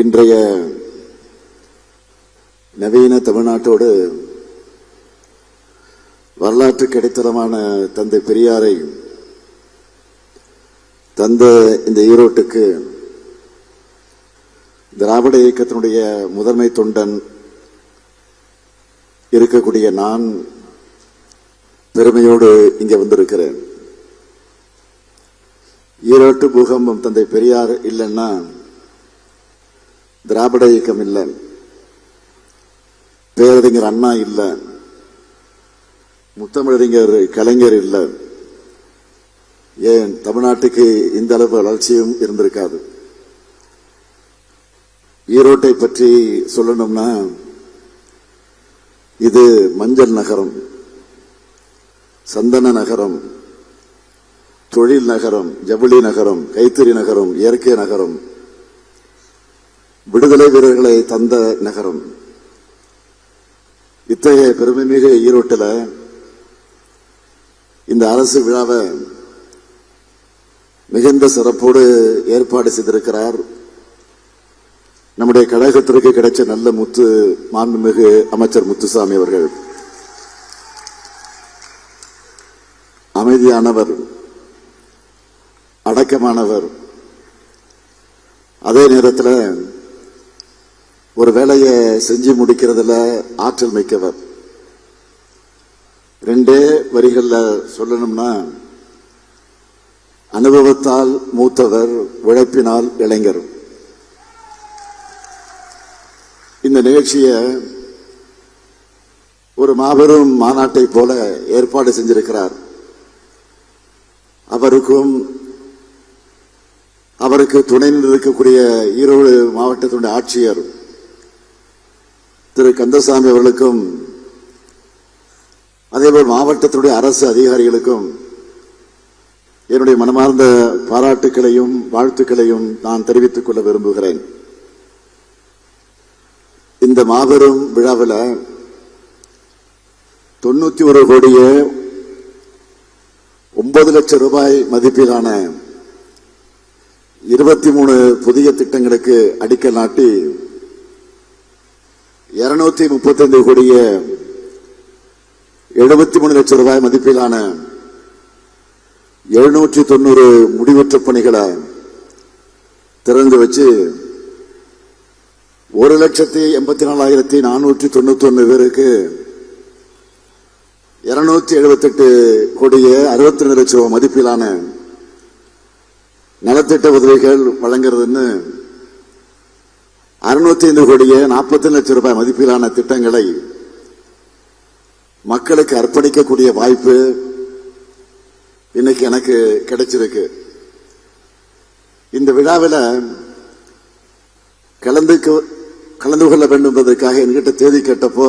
இன்றைய நவீன தமிழ்நாட்டோடு வரலாற்று கிடைத்தலமான தந்தை பெரியாரை தந்த இந்த ஈரோட்டுக்கு திராவிட இயக்கத்தினுடைய முதன்மை தொண்டன் இருக்கக்கூடிய நான் பெருமையோடு இங்கே வந்திருக்கிறேன். ஈரோட்டு பூகம்பம் தந்தை பெரியார் இல்லைன்னா திராவிட இயக்கம் இல்லை. பேரறிஞர் அண்ணா இல்லை. முத்தமிழறிஞர் கலைஞர் இல்லை. ஏன் தமிழ்நாட்டுக்கு இந்த அளவு வளர்ச்சியும் இருந்திருக்காது? ஈரோட்டை பற்றி சொல்லணும்னா இது மஞ்சள் நகரம் சந்தன நகரம் தொழில் நகரம் ஜவுளி நகரம் கைத்தறி நகரம் இயற்கை நகரம் விடுதலை வீரர்களை தந்த நகரம். இத்தகைய பெருமைமிகு ஈரோட்டில் இந்த அரசு விழாவை மிகுந்த சிறப்போடு ஏற்பாடு செய்திருக்கிறார். நம்முடைய கழகத்திற்கு கிடைச்ச நல்ல முத்து மாண்புமிகு அமைச்சர் முத்துசாமி அவர்கள். அமைதியானவர் அடக்கமானவர். அதே நேரத்தில் ஒரு வேலையை செஞ்சு முடிக்கிறதுல ஆற்றல் மிக்கவர். ரெண்டே வரிகளில் சொல்லணும்னா அனுபவத்தால் மூத்தவர் உழைப்பினால் இளைஞர். இந்த நிகழ்ச்சியை ஒரு மாபெரும் மாநாட்டை போல ஏற்பாடு செஞ்சிருக்கிறார். அவருக்கும் அவருக்கு துணை இருக்கக்கூடிய ஈரோடு மாவட்டத்தினுடைய ஆட்சியர் திரு கந்தசாமி அவர்களுக்கும் அதேபோல் மாவட்டத்தினுடைய அரசு அதிகாரிகளுக்கும் என்னுடைய மனமார்ந்த பாராட்டுக்களையும் வாழ்த்துக்களையும் நான் தெரிவித்துக் கொள்ள விரும்புகிறேன். இந்த மாபெரும் விழாவில் தொண்ணூத்தி ஒரு கோடியே ஒன்பது லட்சம் ரூபாய் மதிப்பிலான இருபத்தி மூணு புதிய திட்டங்களுக்கு அடிக்கல் நாட்டி இருநூத்தி முப்பத்தைந்து கோடிய எழுபத்தி மூணு லட்சம் ரூபாய் மதிப்பிலான எழுநூற்றி தொண்ணூறு முடிவற்ற பணிகளை திறந்து வச்சு ஒரு லட்சத்தி எண்பத்தி நாலாயிரத்தி நானூற்றி தொண்ணூத்தி ஒன்று பேருக்கு இருநூத்தி எழுபத்தெட்டு கோடியே அறுபத்தி ரெண்டு லட்சம் மதிப்பிலான நலத்திட்ட உதவிகள் வழங்குறதுன்னு அறுநூத்தி ஐந்து கோடியே நாற்பத்தி லட்சம் ரூபாய் மதிப்பிலான திட்டங்களை மக்களுக்கு அர்ப்பணிக்கக்கூடிய வாய்ப்பு இன்னைக்கு எனக்கு கிடைச்சிருக்கு. இந்த விழாவில் கலந்து கலந்து கொள்ள வேண்டும் என்பதற்காக என்கிட்ட தேதி கேட்டப்போ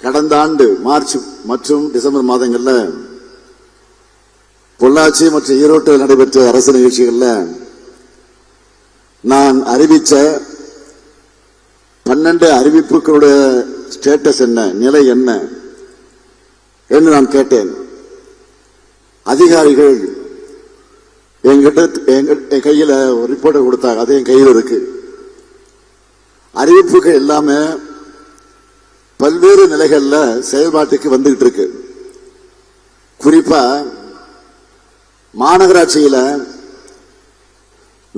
கடந்த ஆண்டு மார்ச் மற்றும் டிசம்பர் மாதங்களில் பொள்ளாச்சி மற்றும் ஈரோட்டில் நடைபெற்ற அரசு நிகழ்ச்சிகளில் நான் அறிவித்த பன்னெண்டு அறிவிப்புகளுடைய ஸ்டேட்டஸ் என்ன நிலை என்ன என்று நான் கேட்டேன். அதிகாரிகள் என்கிட்ட எங்க- என் கையில் ஒரு ரிப்போர்ட்டை கொடுத்தாங்க அது என் கையில் இருக்கு. அறிவிப்புகள் எல்லாமே பல்வேறு நிலைகளில் செயல்பாட்டுக்கு வந்துகிட்டு இருக்கு. குறிப்பாக மாநகராட்சியில்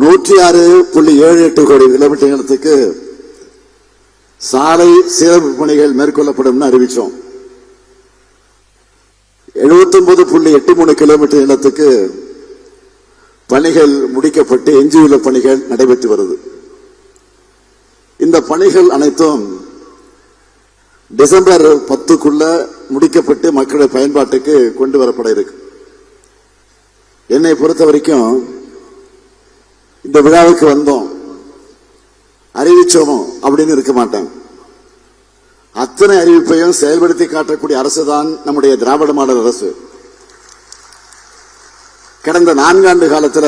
நூற்றி ஆறு புள்ளி ஏழு எட்டு கோடி கிலோமீட்டர் நீளத்துக்கு சாலை சீரமைப்பு பணிகள் மேற்கொள்ளப்படும் அறிவிச்சோம். 79.83 புள்ளி எட்டு மூணு கிலோமீட்டர் நீளத்துக்கு பணிகள் முடிக்கப்பட்டு எஞ்சியுள்ள பணிகள் நடைபெற்று வருது. இந்த பணிகள் அனைத்தும் டிசம்பர் பத்துக்குள்ள முடிக்கப்பட்டு மக்களுடைய பயன்பாட்டுக்கு கொண்டு வரப்பட இருக்கு. என்னை பொறுத்த வரைக்கும் இந்த விழாவுக்கு வந்தோம். அறிவிச்சோமோ அப்படின்னு இருக்க மாட்டேன் அத்தனை அறிவிப்பையும் செயல்படுத்தி காட்டக்கூடிய அரசு தான் நம்முடைய திராவிட மாடல் அரசு. கடந்த நான்காண்டு காலத்துல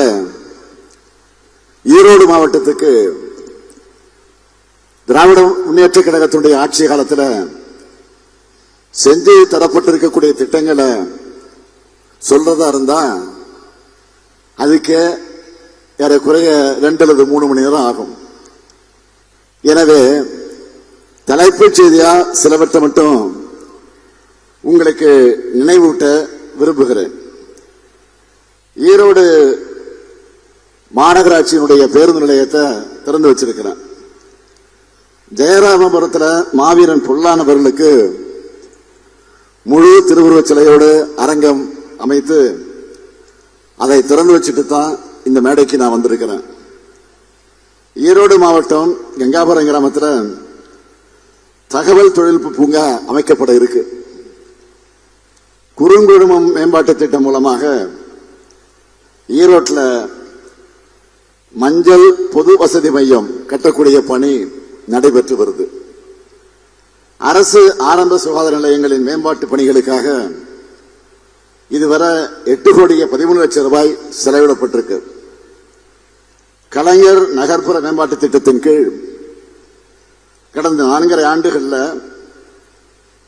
ஈரோடு மாவட்டத்துக்கு திராவிட முன்னேற்ற கழகத்தினுடைய ஆட்சி காலத்துல செஞ்சு தரப்பட்டிருக்கக்கூடிய திட்டங்களை சொல்றதா இருந்தா அதுக்கு ஏறக்குறைய ரெண்டு அல்லது மூணு மணி நேரம் ஆகும். எனவே தலைப்புச் செய்தியா சிலவற்றை மட்டும் உங்களுக்கு நினைவூட்ட விரும்புகிறேன். ஈரோடு மாநகராட்சியினுடைய பேருந்து நிலையத்தை திறந்து வச்சிருக்கிறேன். ஜெயராமபுரத்தில் மாவீரன் பொல்லானவர்களுக்கு முழு திருவுருவச் சிலையோடு அரங்கம் அமைத்து அதை திறந்து வச்சுட்டு தான் இந்த மேடைக்கு நான் வந்திருக்கிறேன். ஈரோடு மாவட்டம் கங்காபுரம் கிராமத்தில் தகவல் தொழில்நுட்ப பூங்கா அமைக்கப்பட இருக்கு. குறுங்குழுமம் மேம்பாட்டு திட்டம் மூலமாக ஈரோட்டில் மஞ்சள் பொது வசதி மையம் கட்டக்கூடிய பணி நடைபெற்று வருது. அரசு ஆரம்ப சுகாதார நிலையங்களின் மேம்பாட்டு பணிகளுக்காக இதுவரை எட்டு கோடியே பதிமூணு லட்சம் ரூபாய் செலவிடப்பட்டிருக்கு. கலைஞர் நகர்ப்புற மேம்பாட்டு திட்டத்தின் கீழ் கடந்த நான்கரை ஆண்டுகளில்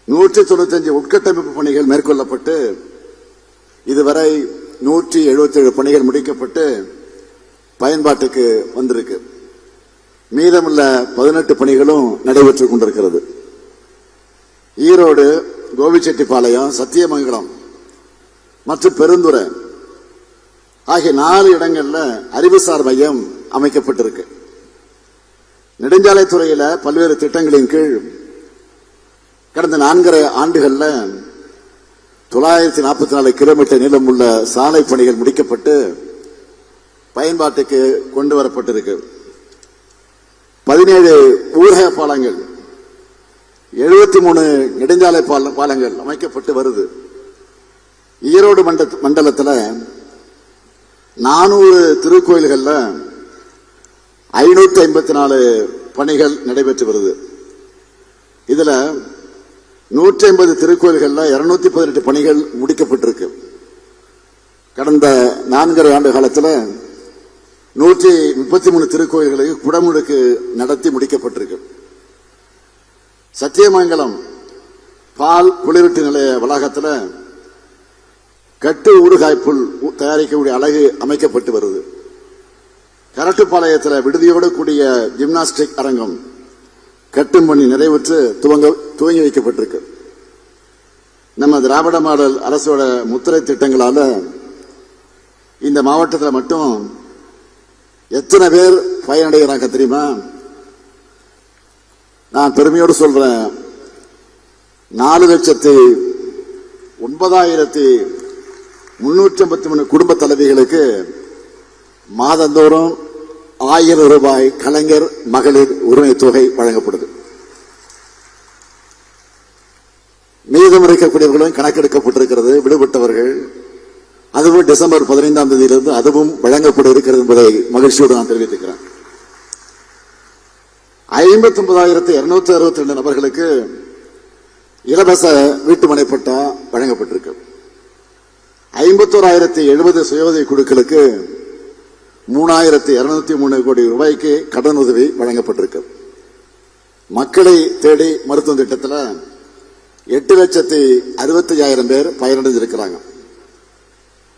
நூற்றி தொண்ணூத்தஞ்சு உட்கட்டமைப்பு பணிகள் மேற்கொள்ளப்பட்டு இதுவரை நூற்றி எழுபத்தேழு பணிகள் முடிக்கப்பட்டு பயன்பாட்டுக்கு வந்திருக்கு. மீதமுள்ள பதினெட்டு பணிகளும் நடைபெற்றுக் கொண்டிருக்கிறது. ஈரோடு கோபிச்செட்டிப்பாளையம் சத்தியமங்கலம் மற்றும் பெருந்துறை ஆகிய நாலு இடங்களில் அறிவுசார் மையம் அமைக்கப்பட்டிருக்கு. நெடுஞ்சாலைத்துறையில பல்வேறு திட்டங்களின் கீழ் கடந்த நான்கரை ஆண்டுகள்ல தொள்ளாயிரத்தி நாற்பத்தி நாலு கிலோமீட்டர் நீளம் உள்ள சாலை பணிகள் முடிக்கப்பட்டு பயன்பாட்டுக்கு கொண்டு வரப்பட்டிருக்கு. பதினேழு ஊரக பாலங்கள் எழுபத்தி மூணு நெடுஞ்சாலை பாலங்கள் அமைக்கப்பட்டு வருது. ஈரோடு மண்ட மண்டலத்தில் நானூறு திருக்கோயில்கள்ல ஐநூத்தி ஐம்பத்தி நாலு பணிகள் நடைபெற்று வருது. இதுல நூற்றி ஐம்பது திருக்கோயில்கள்ல இருநூத்தி பதினெட்டு பணிகள் முடிக்கப்பட்டிருக்கு. கடந்த நான்கரை ஆண்டு காலத்தில் நூற்றி முப்பத்தி மூணு திருக்கோயில்களுக்கு குடமுழுக்கு நடத்தி முடிக்கப்பட்டிருக்கு. சத்தியமங்கலம் பால் குளிரூட்டு நிலைய வளாகத்தில் கட்டு ஊறுகாய்ப்புல் தயாரிக்கக்கூடிய அழகு அமைக்கப்பட்டு வருது. கரட்டுப்பாளையத்தில் விடுதியோடு கூடிய ஜிம்னாஸ்டிக் அரங்கம் கட்டும் பணி நிறைவுற்று துவங்க துவங்கி வைக்கப்பட்டிருக்கு. நம்ம திராவிட மாடல் அரசோட முத்திரை திட்டங்களால இந்த மாவட்டத்தில் மட்டும் எத்தனை பேர் பயனடைகிறாங்க தெரியுமா? நான் பெருமையோடு சொல்றேன். நாலு லட்சத்தி ஒன்பதாயிரத்தி முன்னூற்றி ஐம்பத்தி மூணு குடும்ப தலைவிகளுக்கு மாதந்தோறும் ஆயிரம் ரூபாய் கலைஞர் மகளிர் உரிமை தொகை வழங்கப்படுது. மீதம் இருக்கக்கூடியவர்களும் கணக்கெடுக்கப்பட்டிருக்கிறது விடுபட்டவர்கள். அதுவும் டிசம்பர் பதினைந்தாம் தேதியிலிருந்து அதுவும் வழங்கப்பட இருக்கிறது என்பதை மகிழ்ச்சியோடு நான் தெரிவித்துக்கிறேன். ஐம்பத்தி ஒன்பதாயிரத்தி இருநூத்தி அறுபத்தி ரெண்டு நபர்களுக்கு இலவச வீட்டுமனை பட்டா வழங்கப்பட்டிருக்கு. ஐம்பத்தோராயிரத்தி எழுபது சுயோதவி குழுக்களுக்கு மூணாயிரத்தி இருநூத்தி மூணு கோடி ரூபாய்க்கு கடன் உதவி வழங்கப்பட்டிருக்கு. மக்களை தேடி மருத்துவ திட்டத்தில் எட்டு லட்சத்தி அறுபத்தையாயிரம் பேர் பயனடைஞ்சிருக்கிறாங்க.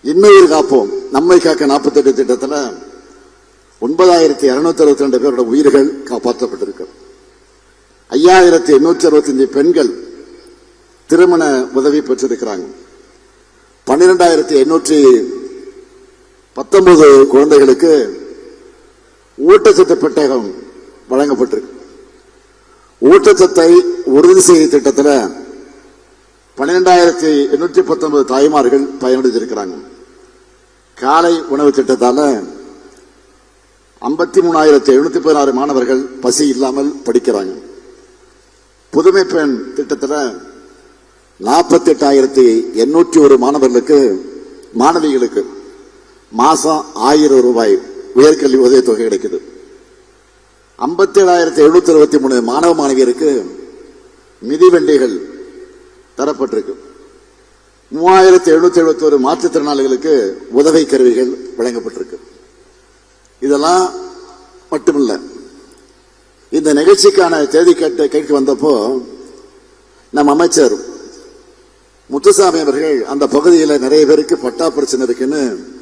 இன்னுயிர் காப்போம். நம்மை காக்க நாற்பத்தெட்டு திட்டத்தில் ஒன்பதாயிரத்தி இருநூத்தி அறுபத்தி ரெண்டு பேரோட உயிர்கள் காப்பாற்றப்பட்டிருக்கு. ஐயாயிரத்தி எண்ணூற்றி அறுபத்தஞ்சு பெண்கள் திருமண உதவி பெற்றிருக்கிறாங்க. பன்னிரெண்டாயிரத்தி எண்ணூற்றி பத்தொன்பது குழந்தைகளுக்கு ஊட்டச்சத்து பெட்டகம் வழங்கப்பட்டிருக்கு. ஊட்டச்சத்தை உறுதி செய்யும் திட்டத்தில் பன்னிரெண்டாயிரத்தி எண்ணூற்றி பத்தொன்பது தாய்மார்கள் பயனடைஞ்சிருக்கிறாங்க. காலை உணவு திட்டத்தால் ஐம்பத்தி மூணாயிரத்தி எழுநூத்தி பதினாறு மாணவர்கள் பசி இல்லாமல் படிக்கிறாங்க. புதுமை பெண் திட்டத்தில் நாற்பத்தி எட்டாயிரத்தி எண்ணூற்றி ஒரு மாணவர்களுக்கு மாணவிகளுக்கு மாசம் ஆயிரம் ரூபாய் உயர்கல்வி உதவித்தொகை கிடைக்குது. ஐம்பத்தி ஏழாயிரத்தி எழுநூத்தி அறுபத்தி மூணு மாணவ மாணவியருக்கு மிதிவண்டிகள் தரப்பட்டிருக்கு. மூவாயிரத்தி எழுநூத்தி எழுபத்தி ஒரு மாற்றுத்திறனாளிகளுக்கு உதவி கருவிகள் வழங்கப்பட்டிருக்கு. இதெல்லாம் மட்டுமில்ல. இந்த நிகழ்ச்சிக்கான தேதி கேட்டு கேட்க வந்தப்போ நம் அமைச்சர் முத்துசாமி அவர்கள் அந்த பகுதியில் நிறைய பேருக்கு பட்டா பிரச்சனை இருக்குன்னு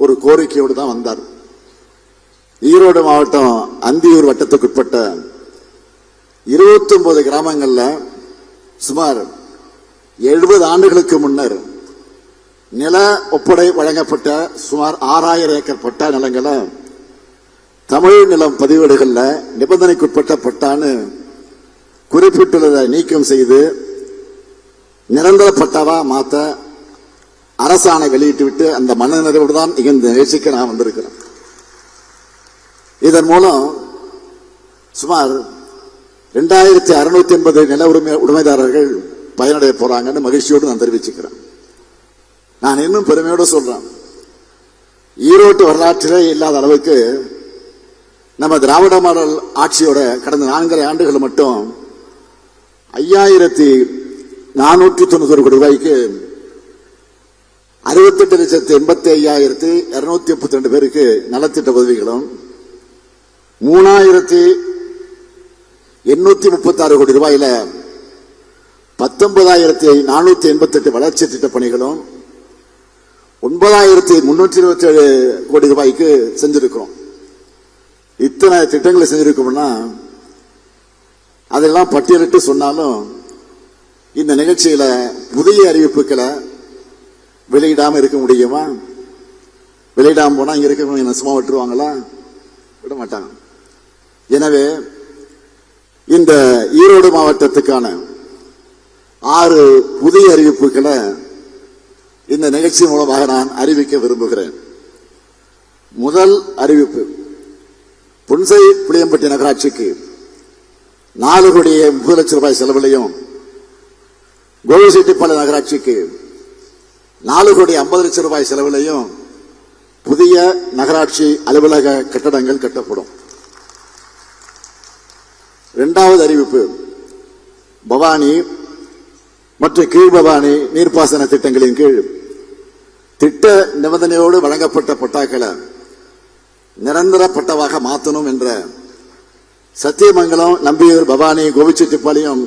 ஒரு கோரிக்கையோடு தான் வந்தார். ஈரோடு மாவட்டம் அந்தியூர் வட்டத்துக்குட்பட்ட 29 கிராமங்களில் சுமார் எழுபது ஆண்டுகளுக்கு முன்னர் நில ஒப்படை வழங்கப்பட்ட சுமார் ஆறாயிரம் ஏக்கர் பட்டா நிலங்களை தமிழ் நிலம் பதிவேடுகளில் நிபந்தனைக்குட்பட்ட பட்டான்னு குறிப்பிட்டுள்ளதை நீக்கம் செய்து நிரந்தர பட்டாவா மாற்ற அரசாணை வெளியிட்டு விட்டு அந்த மனநிறைவோடு தான் இந்த நிகழ்ச்சிக்கு நான் வந்திருக்கிறேன். இதன் மூலம் சுமார் ரெண்டாயிரத்தி அறுநூத்தி எண்பது நில உரிமை உடைமைதாரர்கள் பயனடைய போறாங்கன்னு மகிழ்ச்சியோடு நான் தெரிவிச்சுக்கிறேன். நான் இன்னும் பெருமையோடு சொல்றேன். ஈரோட்டு வரலாற்றிலே இல்லாத அளவுக்கு நம்ம திராவிட மாடல் ஆட்சியோட கடந்த நான்கரை ஆண்டுகள் மட்டும் ஐயாயிரத்தி நானூற்றி தொண்ணூத்தி கோடி ரூபாய்க்கு அறுபத்தெட்டு லட்சத்தி எண்பத்தி ஐயாயிரத்தி இருநூத்தி முப்பத்தி ரெண்டு பேருக்கு நலத்திட்ட உதவிகளும் மூணாயிரத்தி எண்ணூத்தி முப்பத்தி ஆறு கோடி ரூபாயில பத்தொன்பதாயிரத்தி நானூத்தி எண்பத்தி எட்டு வளர்ச்சி திட்ட பணிகளும் ஒன்பதாயிரத்தி முன்னூற்றி இருபத்தி ஏழு கோடி ரூபாய்க்கு செஞ்சிருக்கிறோம். இத்தனை திட்டங்களை செஞ்சிருக்கோம்னா அதெல்லாம் பட்டியலிட்டு சொன்னாலும் இந்த நிகழ்ச்சியில புதிய அறிவிப்புகளை வெளியிடாம இருக்க முடியுமா? வெளியிடாம போனா இங்க இருக்கவங்க என்ன சும்மா விட்டுருவாங்களா? விட மாட்டாங்க. எனவே இந்த ஈரோடு மாவட்டத்துக்கான ஆறு புதிய அறிவிப்புகளை இந்த நிகழ்ச்சி மூலமாக நான் அறிவிக்க விரும்புகிறேன். முதல் அறிவிப்பு புன்சை புளியம்பட்டி நகராட்சிக்கு நாலு கோடியே முப்பது லட்சம் ரூபாய் செலவிலையும் கோவிசெட்டிப்பாளையம் நகராட்சிக்கு நாலு கோடி ஐம்பது லட்சம் ரூபாய் செலவிலையும் புதிய நகராட்சி அலுவலக கட்டடங்கள் கட்டப்படும். இரண்டாவது அறிவிப்பு. பவானி மற்றும் கீழ்பவானி நீர்ப்பாசன திட்டங்களின் கீழ் திட்ட நிபந்தனையோடு வழங்கப்பட்ட பட்டாக்களை நிரந்தர பட்டவாக மாற்றணும் என்ற சத்தியமங்கலம் நம்பியூர் பவானி கோபிச்செட்டிப்பாளையம்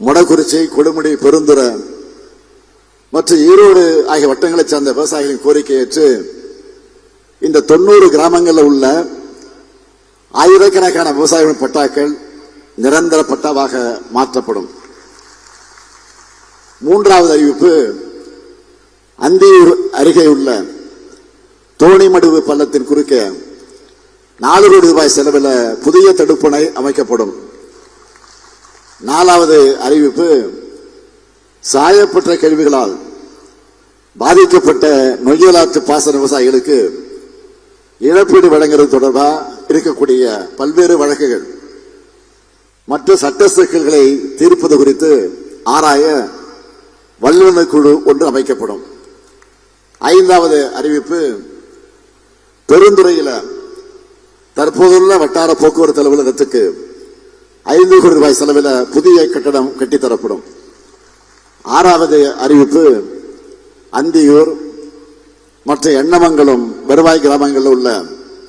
மொடக்குறிச்சி கொடுமுடி பெருந்துறை மற்றும் ஈரோடு ஆகிய வட்டங்களைச் சார்ந்த விவசாயிகளின் கோரிக்கை ஏற்று இந்த தொண்ணூறு கிராமங்களில் உள்ள ஆயிரக்கணக்கான விவசாயிகளின் பட்டாக்கள் நிரந்தர பட்டாவாக மாற்றப்படும். மூன்றாவது அறிவிப்பு அந்தியூர் அருகே உள்ள தோணிமடுவு பள்ளத்தின் குறுக்கே நாலு கோடி ரூபாய் செலவில் புதிய தடுப்பணை அமைக்கப்படும். நாலாவது அறிவிப்பு சாயப்பட்ட கேள்விகளால் பாதிக்கப்பட்ட நொய்யலாற்று பாசன விவசாயிகளுக்கு இழப்பீடு வழங்குறது தொடர்பாக இருக்கக்கூடிய பல்வேறு வழக்குகள். மற்ற சட்ட சிக்கல்களை தீர்ப்பது குறித்து ஆராய வல்லுநர் குழு ஒன்று அமைக்கப்படும். ஐந்தாவது அறிவிப்பு பெருந்துறையில் தற்போதுள்ள வட்டார போக்குவரத்து அலுவலகத்துக்கு ஐந்து கோடி ரூபாய் செலவில் புதிய கட்டடம் கட்டித்தரப்படும். ஆறாவது அறிவிப்பு அந்தியூர் மற்ற எண்ணமங்களும் வருவாய் கிராமங்களில் உள்ள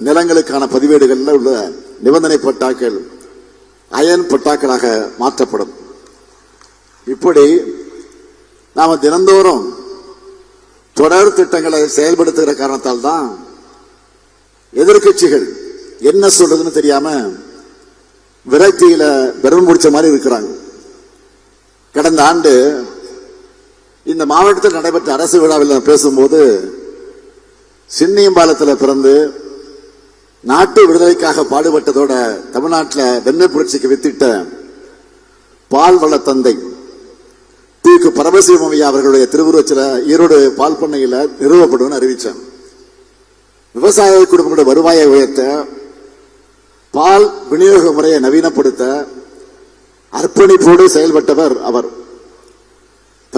நிலங்களுக்கான பதிவேடுகளில் உள்ள நிபந்தனை பட்டாக்கள் அயன் பட்டாக்களாக மாற்றப்படும். இப்படி நாம தினந்தோறும் தொடர் திட்டங்களை செயல்படுத்துகிற காரணத்தால் தான் எதிர்க்கட்சிகள் என்ன சொல்றதுன்னு தெரியாம விரக்தியில பெரும் முடிச்ச மாதிரி இருக்கிறாங்க. கடந்த ஆண்டு இந்த மாவட்டத்தில் நடைபெற்ற அரசு விழாவில் நான் பேசும்போது சின்னியம்பாலத்தில் பிறந்து நாட்டு விடுதலைக்காக பாடுபட்டதோட தமிழ்நாட்டில் வெண்ணை புரட்சிக்கு வித்திட்ட பால் வள தந்தை தீக்கு பரமசிவமையா அவர்களுடைய திருவுருவச்சில ஈரோடு பால் பண்ணையில் நிறுவப்படும் அறிவித்தேன். விவசாய குடும்பங்களோட வருவாயை உயர்த்த பால் விநியோக முறையை நவீனப்படுத்த அர்ப்பணிப்போடு செயல்பட்டவர் அவர்.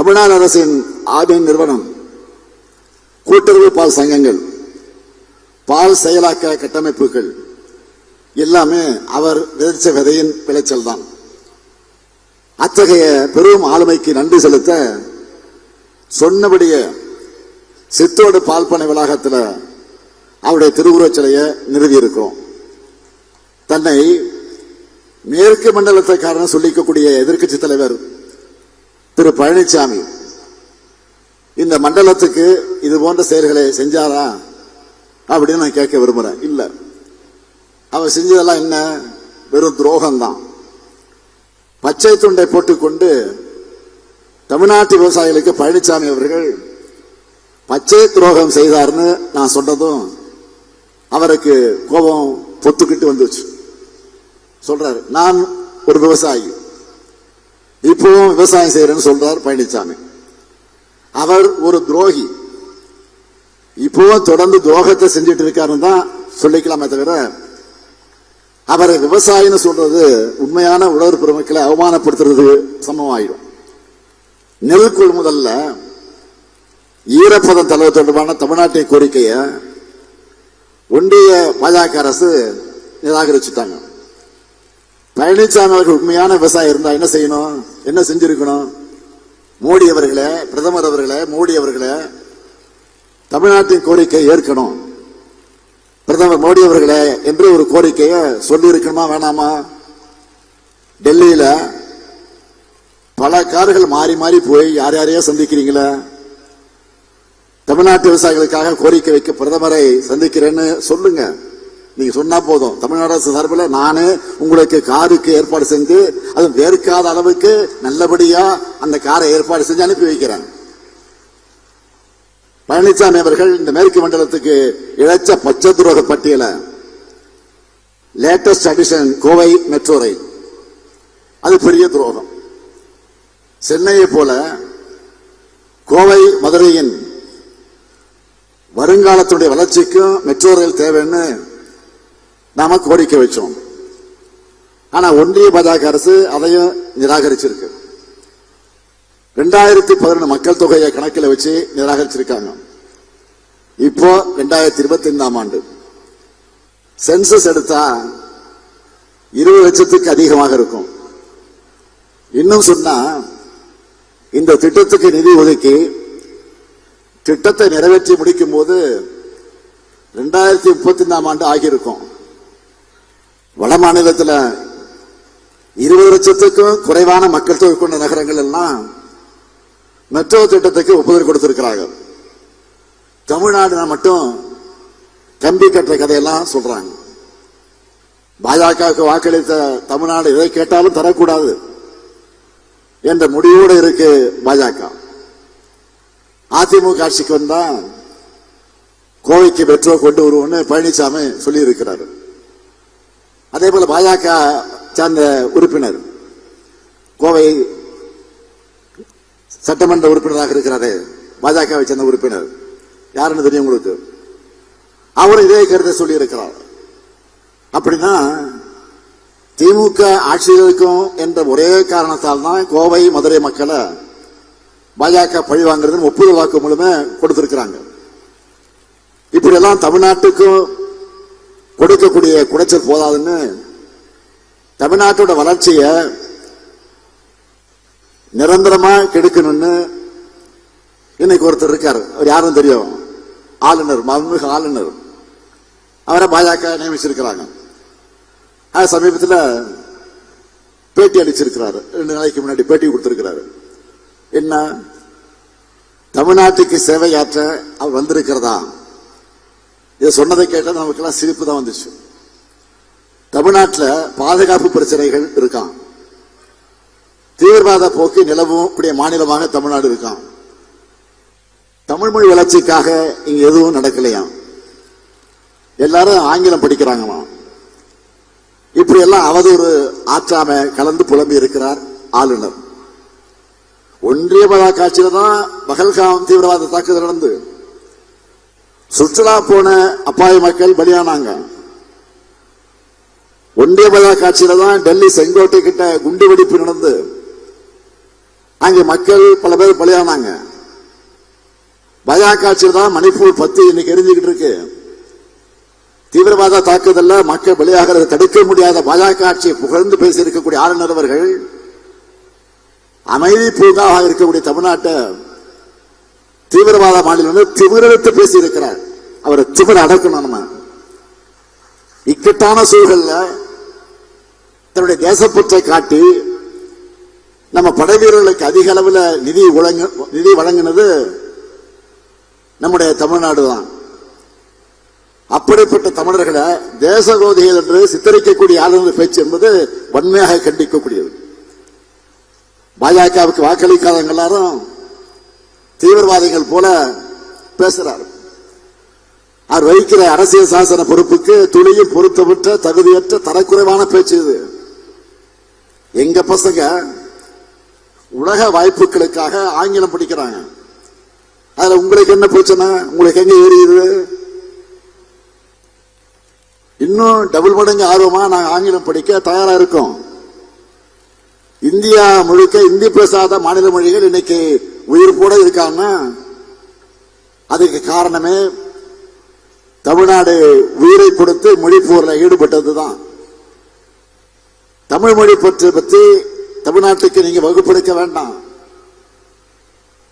தமிழ்நாடு அரசின் ஆவின் நிறுவனம் கூட்டுறவு பால் சங்கங்கள் பால் செயலாக்க கட்டமைப்புகள் எல்லாமே அவர் விதைச்ச விதையின் விளைச்சல் தான். அத்தகைய பெரும் ஆளுமைக்கு நன்றி செலுத்த சொன்னபடியே சித்தோடு பால்பனை வளாகத்தில் அவருடைய திருவுருவச் சிலையை நிறுவியிருக்கிறோம். தன்னை மேற்கு மண்டலத்தைக்காரன் சொல்லிக்கக்கூடிய எதிர்க்கட்சி தலைவர் திரு பழனிசாமி இந்த மண்டலத்துக்கு இது போன்ற செயல்களை செஞ்சாரா அப்படின்னு நான் கேட்க விரும்புறேன். இல்ல. அவர் செஞ்சதெல்லாம் என்ன? வெறும் துரோகம்தான். பச்சை துண்டை போட்டுக்கொண்டு தமிழ்நாட்டு விவசாயிகளுக்கு பழனிசாமி அவர்கள் பச்சை துரோகம் செய்தார்னு நான் சொன்னதும் அவருக்கு கோபம் பொத்துக்கிட்டு வந்துச்சு சொல்றாரு நான் ஒரு விவசாயி. இப்பவும் விவசாயம் செய்யறேன்னு சொல்றார் பழனிசாமி அவர் ஒரு துரோகி. இப்பவும் தொடர்ந்து துரோகத்தை செஞ்சுட்டு இருக்காருன்னு தான் சொல்லிக்கலாமே தவிர அவரை விவசாயின்னு சொல்றது உண்மையான உழவர் பெருமக்களை அவமானப்படுத்துறது சமமாயிடும் நெல் கொள்முதல்ல ஈரப்பதம் தலைவர் தொடர்பான தமிழ்நாட்டின் கோரிக்கையை ஒன்றிய பாஜக அரசு நிராகரிச்சுட்டாங்க. பழனிசாமி அவர்கள் உண்மையான விவசாயி இருந்தா என்ன செய்யணும்? என்ன செஞ்சிருக்கணும்? மோடி அவர்களே பிரதமர் அவர்களே மோடி அவர்களே தமிழ்நாட்டின் கோரிக்கை ஏற்கணும். பிரதமர் மோடி அவர்களே என்று ஒரு கோரிக்கையை சொல்லி இருக்கணுமா வேணாமா? டெல்லியில பல கார்கள் மாறி மாறி போய் யார் யாரையோ சந்திக்கிறீங்களா? தமிழ்நாட்டு விவசாயிகளுக்காக கோரிக்கை வைக்க பிரதமரை சந்திக்கிறேன்னு சொல்லுங்க. நீங்க சொன்னா போதும். தமிழ்நாடு அரசு சார்பில் நானே உங்களுக்கு காருக்கு ஏற்பாடு செஞ்சு அது வேர்க்காத அளவுக்கு நல்லபடியா அந்த காரை ஏற்பாடு செஞ்சு அனுப்பி வைக்கிறேன். பழனிசாமி அவர்கள் இந்த மேற்கு மண்டலத்துக்கு இழைச்ச பச்சை துரோக பட்டியல latest addition Kovai metro rail அது பெரிய துரோகம். சென்னையை போல கோவை மதுரையின் வருங்காலத்துடைய வளர்ச்சிக்கும் மெட்ரோ ரயில் தேவைன்னு நாம கோரிக்கை வச்சோம். ஆனா ஒன்றிய பாஜக அரசு அதையும் நிராகரிச்சிருக்கு. ரெண்டாயிரத்தி பதினொன்று மக்கள் தொகையை கணக்கில் வச்சு நிராகரிச்சிருக்காங்க. இப்போ ரெண்டாயிரத்தி இருபத்தி ஐந்தாம் ஆண்டு. சென்சஸ் எடுத்தா இருபது லட்சத்துக்கு அதிகமாக இருக்கும். இன்னும் சொன்னா இந்த திட்டத்துக்கு நிதி ஒதுக்கி திட்டத்தை நிறைவேற்றி முடிக்கும் போது ரெண்டாயிரத்தி முப்பத்தி ஐந்தாம் ஆண்டு ஆகியிருக்கும். வட மாநிலத்தில் இருபது லட்சத்துக்கும் குறைவான மக்கள் தொகை கொண்ட நகரங்கள் எல்லாம் மெட்ரோ திட்டத்துக்கு ஒப்புதல் கொடுத்திருக்கிறார்கள். தமிழ்நாடு மட்டும் கம்பி கட்டுற கதையெல்லாம் சொல்றாங்க. பாஜகவுக்கு வாக்களித்த தமிழ்நாடு எதை கேட்டாலும் தரக்கூடாது என்ற முடிவோடு இருக்கு பாஜக. அதிமுக ஆட்சிக்கு வந்தா கோவைக்கு மெட்ரோ கொண்டு வருவோம்னு பழனிசாமி சொல்லி இருக்கிறாரு அதே போல பாஜக சார்ந்த உறுப்பினர் கோவை சட்டமன்ற உறுப்பினராக இருக்கிறாரு பாஜகவை சேர்ந்த உறுப்பினர். யாருன்னு தெரியும் உங்களுக்கு? அவரும் இதே கருத்தை சொல்லி இருக்கிறார் அப்படின்னா திமுக ஆட்சியில் இருக்கும் என்ற ஒரே காரணத்தால் தான் கோவை மதுரை மக்களை பாஜக பழி வாங்குறதுன்னு ஒப்புதல் வாக்கு மூலமே கொடுத்திருக்கிறாங்க. இப்படி எல்லாம் தமிழ்நாட்டுக்கும் கொடுக்கக்கூடிய குடைச்சல் போதாதுன்னு தமிழ்நாட்டோட வளர்ச்சியை நிரந்தரமா கெடுக்கணும்னு இன்னைக்கு ஒருத்தர் இருக்கார். அவர் யாரும் தெரியும்? ஆளுநர் மன்மிகு ஆளுநர். அவரை பாஜக நியமிச்சிருக்கிறாங்க. சமீபத்தில் பேட்டி அளிச்சிருக்கிறாரு. ரெண்டு நாளைக்கு முன்னாடி பேட்டி கொடுத்திருக்கிறாரு. என்ன? தமிழ்நாட்டுக்கு சேவையாற்ற அவர் வந்திருக்கிறதா? இதை சொன்னதை கேட்டால் நமக்கெல்லாம் சிரிப்பு தான் வந்துச்சு. தமிழ்நாட்டில் பாதுகாப்பு பிரச்சனைகள் இருக்கான் தீவிரவாத போக்கு நிலவும் கூடிய மாநிலமாக தமிழ்நாடு இருக்கான் தமிழ் மொழி வளர்ச்சிக்காக இங்க எதுவும் நடக்கலையாம். எல்லாரும் ஆங்கிலம் படிக்கிறாங்களாம். இப்படி எல்லாம் அவதூறு ஆற்றாம கலந்து புலம்பி இருக்கிறார் ஆளுநர். ஒன்றிய பாஜக ஆட்சியில தான் பகல்காம் தீவிரவாத தாக்குதல் நடந்து. சுற்றுலா போன அப்பாவி மக்கள் பலியானாங்க. ஒன்றிய பலா காட்சியில தான் டெல்லி செங்கோட்டை கிட்ட குண்டு வெடிப்பு நடந்து. அங்கே மக்கள் பல பேர் பலியானாங்க. பயா காட்சியில் தான் மணிப்பூர் பத்து இன்னைக்கு எரிஞ்சுக்கிட்டு இருக்கு. தீவிரவாத தாக்குதல்ல மக்கள் பலியாகிறத தடுக்க முடியாத பயா காட்சியை புகழ்ந்து பேசியிருக்கக்கூடிய ஆளுநர் அவர்கள் அமைதி பூங்காவாக இருக்கக்கூடிய தமிழ்நாட்டை தீவிரவாத மாநிலம் திமிரெடுத்து பேசியிருக்கிறார். அவரை திமிர அடக்கணும் நம்ம. இக்கட்டான சூழல்ல தன்னுடைய தேசப்பற்றை காட்டி நம்ம படை வீரர்களுக்கு அதிக அளவில் நிதி வழங்க நிதி வழங்கினது நம்முடைய தமிழ்நாடு தான். அப்படிப்பட்ட தமிழர்களை தேசகோதிகள் என்று சித்தரிக்கக்கூடிய ஆளுநர் பேச்சு என்பது வன்மையாக கண்டிக்கக்கூடியது. பாஜகவுக்கு வாக்களிக்காதவங்க எல்லாரும் தீவிரவாதிகள் போல பேசுறார். அவர் வகிக்கிற அரசியல் சாசன பொறுப்புக்கு துளியும் பொருத்தமற்ற தகுதியற்ற தரக்குறைவான பேச்சு இது. எங்க பசங்க உலக வாய்ப்புகளுக்காக ஆங்கிலம் படிக்கிறாங்க. அதுல உங்களுக்கு என்ன பிரச்சனை? உங்களுக்கு எங்க ஏறியுது? இன்னும் டபுள் மடங்கு ஆர்வமா நாங்கள் ஆங்கிலம் படிக்க தயாரா இருக்கோம். இந்தியா முழுக்க இந்தி பேசாத மாநில மொழிகள் இன்னைக்கு உயிர்ப்போட இருக்காங்கன்னா அதுக்கு காரணமே தமிழ்நாடு உயிரை கொடுத்து மொழி ஈடுபட்டது தான் தமிழ் மொழி பற்றி பற்றி தமிழ்நாட்டுக்கு நீங்க வகுப்பெடுக்க வேண்டாம்.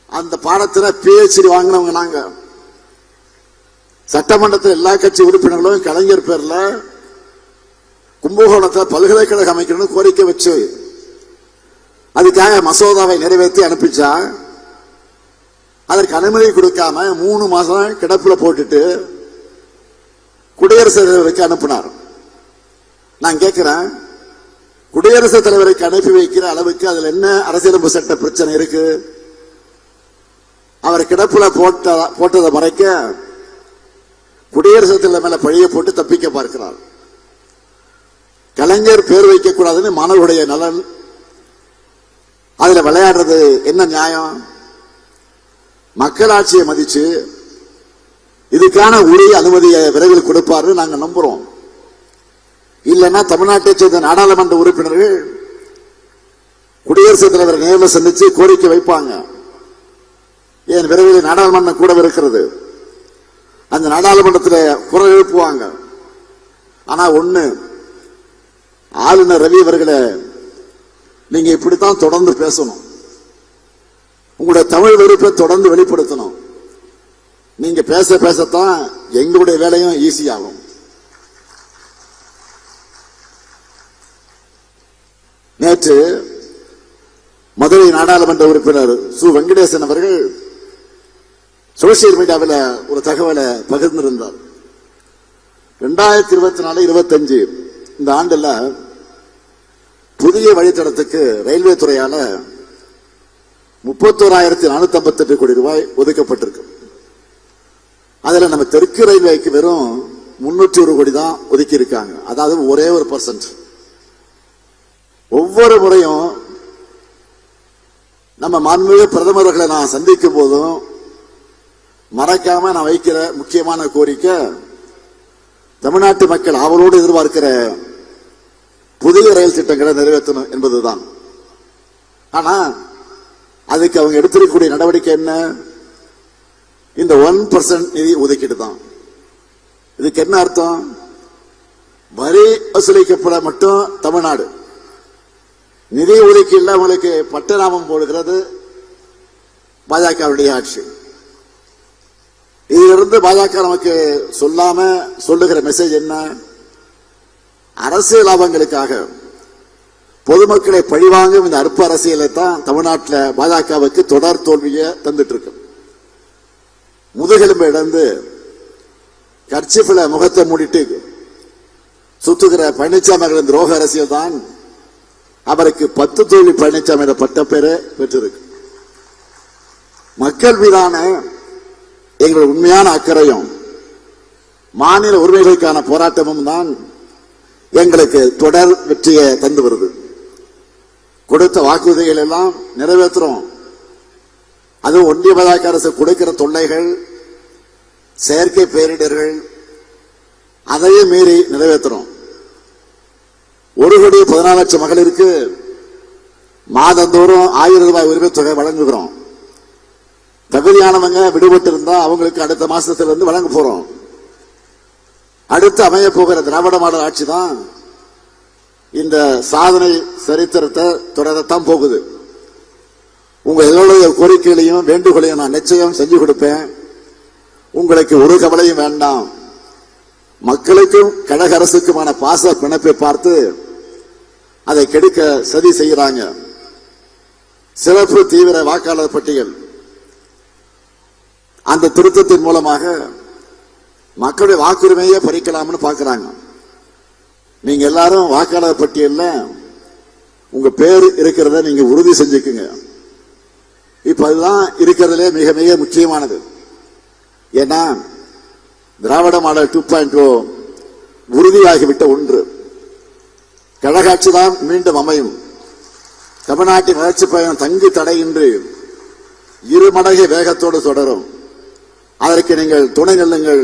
அந்த பாடத்தில் பிஹெச்டி வாங்கினவங்க நாங்க. சட்டமன்றத்தில் எல்லா கட்சி உறுப்பினர்களும் கலைஞர் பேர்ல கும்பகோணத்தில் பல்கலைக்கழகம் அமைக்கணும்னு கோரிக்கை வச்சு அதுக்காக மசோதாவை நிறைவேற்றி அனுப்பிச்சா அதற்கு அனுமதி கொடுக்காம மூணு மாசம் கிடப்புல போட்டுட்டு குடியரசுத் தலைவருக்கு அனுப்பினார். நான் கேட்கிறேன் குடியரசுத் தலைவருக்கு அனுப்பி வைக்கிற அளவுக்கு அதுல என்ன அரசியலமைப்பு சட்ட பிரச்சனை இருக்கு? அவர் கிடப்புல போட்ட போட்டதை மறைக்க குடியரசுத் தலைவர் மேல பழிய போட்டு தப்பிக்க பார்க்கிறார். கலைஞர் பேர் வைக்க கூடாதுன்னு மாணவருடைய நலன். அதுல விளையாடுறது என்ன நியாயம்? மக்களாட்சியை மதிச்சு இதுக்கான உரிய அனுமதியை விரைவில் கொடுப்பாரு நாங்க நம்புறோம். இல்லைன்னா தமிழ்நாட்டை சேர்ந்த நாடாளுமன்ற உறுப்பினர்கள் குடியரசுத் தலைவர் நேரில் சந்திச்சு கோரிக்கை வைப்பாங்க. ஏன் விரைவில் நாடாளுமன்றம் கூட இருக்கிறது அந்த நாடாளுமன்றத்தில் குரல் எழுப்புவாங்க. ஆனா ஒண்ணு ஆளுநர் ரவி அவர்களை நீங்க இப்படித்தான் தொடர்ந்து பேசணும். உங்களுடைய தமிழ் வெறுப்பை தொடர்ந்து வெளிப்படுத்தணும். நீங்க பேச பேசத்தான் எங்களுடைய வேலையும் ஈஸியாகும் நேற்று மதுரை நாடாளுமன்ற உறுப்பினர் சு. வெங்கடேசன் அவர்கள் சோசியல் மீடியாவில் ஒரு தகவலை பகிர்ந்திருந்தார். ரெண்டாயிரத்தி இருபத்தி நாலு இருபத்தஞ்சு இந்த ஆண்டில் புதிய வழித்தடத்துக்கு ரயில்வே துறையால முப்பத்தோராயிரத்தி நானூத்தி ஐம்பத்தி எட்டு கோடி ரூபாய் ஒதுக்கப்பட்டிருக்கு. அதுல நம்ம தெற்கு ரயில்வேக்கு வெறும் முன்னூற்றி ஒரு கோடி தான் ஒதுக்கி இருக்காங்க அதாவது ஒரே ஒரு பர்சன்ட் ஒவ்வொரு முறையும் நம்ம மாண்புமிகு பிரதமர்களை நான் சந்திக்கும் போதும் மறக்காம நான் வைக்கிற முக்கியமான கோரிக்கை தமிழ்நாட்டு மக்கள் அவரோடு எதிர்பார்க்கிற புதிய ரயில் திட்டங்களை நிறைவேற்றணும் என்பதுதான். ஆனா அதுக்கு அவங்க எடுத்திருக்கக்கூடிய நடவடிக்கை என்ன? இந்த ஒன் பர்சன்ட் நிதி ஒதுக்கீடு தான் இதுக்கு என்ன அர்த்தம்? வரி வசூலிக்கப்பட மட்டும் தமிழ்நாடு. நிதி ஒதுக்கீடுல அவங்களுக்கு பட்டநாமம் போடுகிறது பாஜகவுடைய ஆட்சி. இதிலிருந்து பாஜக நமக்கு சொல்லாம சொல்லுகிற மெசேஜ் என்ன? அரசியல் லாபங்களுக்காக. பொதுமக்களை பழிவாங்கும் இந்த அற்ப அரசியலை தான் தமிழ்நாட்டில் பாஜகவுக்கு தொடர் தோல்வியை தந்துட்டு இருக்கு முதுகெலும்பு இடந்து கர்ச்சிஃபில் முகத்தை மூடிட்டு சுத்துகிற பழனிசாமி அவர்களின் துரோக அரசியல் தான் அவருக்கு பத்து தோல்வி பழனிசாமி என்ற பட்ட பேரை பெற்றிருக்கு. மக்கள் மீதான எங்கள் உண்மையான அக்கறையும் மாநில உரிமைகளுக்கான போராட்டமும் தான் எங்களுக்கு தொடர் வெற்றியை தந்து வருது. கொடுத்த வாக்குறுதிகள் எல்லாம் நிறைவேற்றுறோம். அது ஒன்றிய பாஜக அரசு கொடுக்கிற தொல்லைகள் செயற்கை பேரிடர்கள் அதையும் மீறி நிறைவேற்றுறோம். ஒரு கோடி பதினாலு லட்சம் மகளிருக்கு மாதந்தோறும் ஆயிரம் ரூபாய் உரிமை தொகை வழங்குகிறோம். தகுதியானவங்க விடுபட்டு இருந்தா அவங்களுக்கு அடுத்த மாசத்துல இருந்து வழங்க போறோம். அடுத்து அமைய போகிற திராவிட மாடல் ஆட்சி தான் இந்த சாதனை சரித்திரத்தை தொடரத்தான் போகுது. உங்க எல்லோருடைய கோரிக்கைகளையும் வேண்டுகோளையும் நான் நிச்சயம் செஞ்சு கொடுப்பேன். உங்களுக்கு ஒரு கவலையும் வேண்டாம். மக்களுக்கும் கழக அரசுக்குமான பாச பிணைப்பை பார்த்து அதை கெடுக்க சதி செய்கிறாங்க. சிறப்பு தீவிர வாக்காளர் பட்டியல். அந்த திருத்தத்தின் மூலமாக மக்களுடைய வாக்குரிமையை பறிக்கலாம்னு பார்க்கிறாங்க. நீங்க எல்லாரும் வாக்காளர் பட்டியலில் உங்க பேர் இருக்கிறத நீங்க உறுதி செஞ்சுக்குங்க. இப்ப அதுதான் இருக்கிறதுலே மிக மிக முக்கியமானது. ஏன்னா Dravida model two point two உறுதியாகிவிட்ட ஒன்று. கழகாட்சி தான் மீண்டும் அமையும். தமிழ்நாட்டின் வளர்ச்சி பயணம் தங்கு தடையின்றி இரு மடங்கு வேகத்தோடு தொடரும். அதற்கு நீங்கள் துணை நில்லுங்கள்.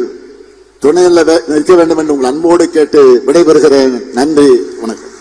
துணையில் வே- நிற்க வேண்டும் என்று உங்கள் அன்போடு கேட்டு விடைபெறுகிறேன். நன்றி வணக்கம்.